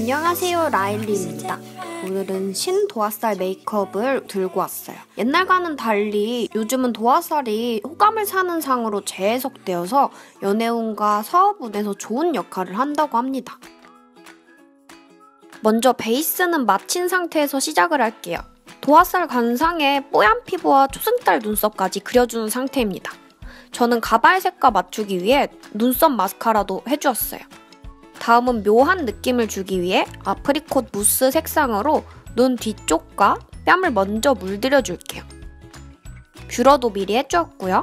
안녕하세요 라일리입니다. 오늘은 신도화살 메이크업을 들고 왔어요. 옛날과는 달리 요즘은 도화살이 호감을 사는 상으로 재해석되어서 연애운과 사업운에서 좋은 역할을 한다고 합니다. 먼저 베이스는 마친 상태에서 시작을 할게요. 도화살 관상에 뽀얀 피부와 초승달 눈썹까지 그려주는 상태입니다. 저는 가발 색과 맞추기 위해 눈썹 마스카라도 해주었어요. 다음은 묘한 느낌을 주기 위해 아프리콧 무스 색상으로 눈 뒤쪽과 뺨을 먼저 물들여 줄게요. 뷰러도 미리 해주었고요.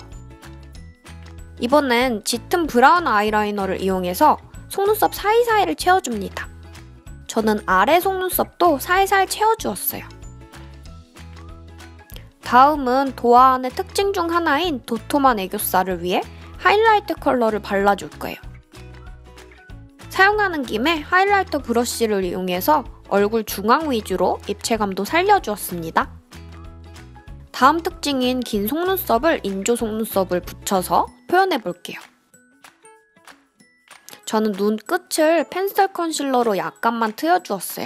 이번엔 짙은 브라운 아이라이너를 이용해서 속눈썹 사이사이를 채워줍니다. 저는 아래 속눈썹도 살살 채워주었어요. 다음은 도화안의 특징 중 하나인 도톰한 애교살을 위해 하이라이트 컬러를 발라줄 거예요. 사용하는 김에 하이라이터 브러쉬를 이용해서 얼굴 중앙 위주로 입체감도 살려주었습니다. 다음 특징인 긴 속눈썹을 인조 속눈썹을 붙여서 표현해 볼게요. 저는 눈 끝을 펜슬 컨실러로 약간만 트여주었어요.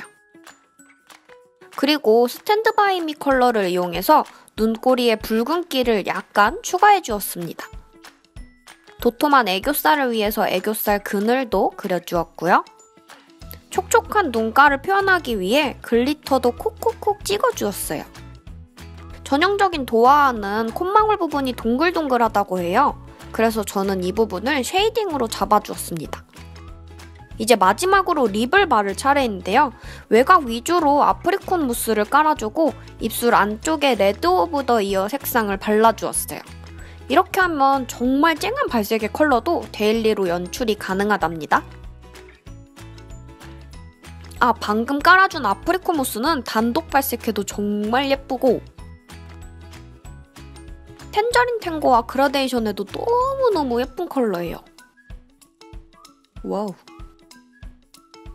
그리고 스탠드바이미 컬러를 이용해서 눈꼬리에 붉은기를 약간 추가해 주었습니다. 도톰한 애교살을 위해서 애교살 그늘도 그려주었고요. 촉촉한 눈가를 표현하기 위해 글리터도 콕콕콕 찍어주었어요. 전형적인 도화는 콧망울 부분이 동글동글하다고 해요. 그래서 저는 이 부분을 쉐이딩으로 잡아주었습니다. 이제 마지막으로 립을 바를 차례인데요. 외곽 위주로 아프리콘 무스를 깔아주고 입술 안쪽에 레드 오브 더 이어 색상을 발라주었어요. 이렇게 하면 정말 쨍한 발색의 컬러도 데일리로 연출이 가능하답니다. 아, 방금 깔아준 아프리코 무스는 단독 발색해도 정말 예쁘고 텐저린 탱고와 그라데이션에도 너무너무 예쁜 컬러예요. 와우.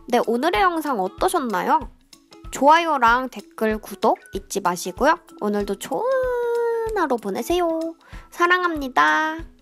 네, 오늘의 영상 어떠셨나요? 좋아요랑 댓글, 구독 잊지 마시고요. 오늘도 좋은 하루 보내세요. 사랑합니다.